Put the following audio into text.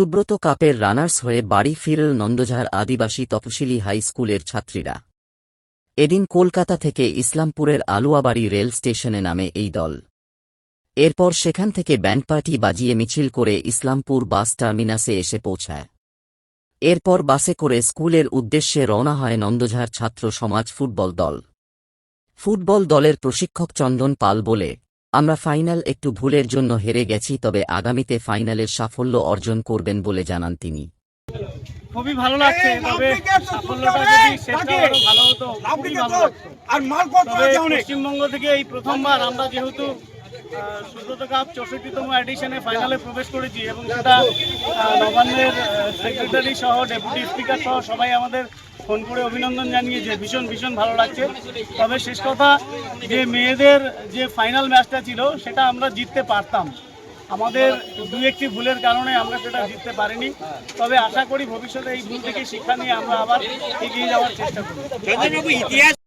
সুব্রত কাপের রানার্স হয়ে বাড়ি ফিরল নন্দঝাড় আদিবাসী তপশিলি হাই স্কুলের ছাত্রীরা। এদিন কলকাতা থেকে ইসলামপুরের আলুয়াবাড়ি রেল স্টেশনে নামে এই দল। এরপর সেখান থেকে ব্যান্ড পার্টি বাজিয়ে মিছিল করে ইসলামপুর বাস টার্মিনাসে এসে পৌঁছায়। এরপর বাসে করে স্কুলের উদ্দেশ্যে রওনা হয় নন্দঝাড় ছাত্র সমাজ ফুটবল দল। ফুটবল দলের প্রশিক্ষক চন্দন পাল বলে আমরা ফাইনাল একটু ভুলের জন্য হেরে গেছি তবে আগামীতে ফাইনালের সাফল্য অর্জন করবেন বলে জানান তিনি। খুবই ভালো লাগছে তবে সাফল্যটা যদি শেষটা আরও ভালো হতো খুবই ভালো লাগতো। আর মাল কত তবে আছে অনেক। পশ্চিমবঙ্গ থেকে এই প্রথমবার আমরা যেহেতু সুব্রত কাপ চৌষট্টিতম এডিশনে ফাইনালে প্রবেশ করেছি এবং সেটা নবান্নের সেক্রেটারি সহ ডেপুটি স্পিকার সহ সবাই আমাদের ফোন করে অভিনন্দন জানিয়েছে, ভীষণ ভীষণ ভালো লাগছে। তবে শেষ কথা, যে মেয়েদের যে ফাইনাল ম্যাচটা ছিল, সেটা আমরা জিততে পারতাম। আমাদের দু একটি ভুলের কারণে আমরা সেটা জিততে পারিনি। তবে আশা করি ভবিষ্যতে এই ভুল থেকে শিক্ষা নিয়ে আমরা আবার এগিয়ে যাওয়ার চেষ্টা করব।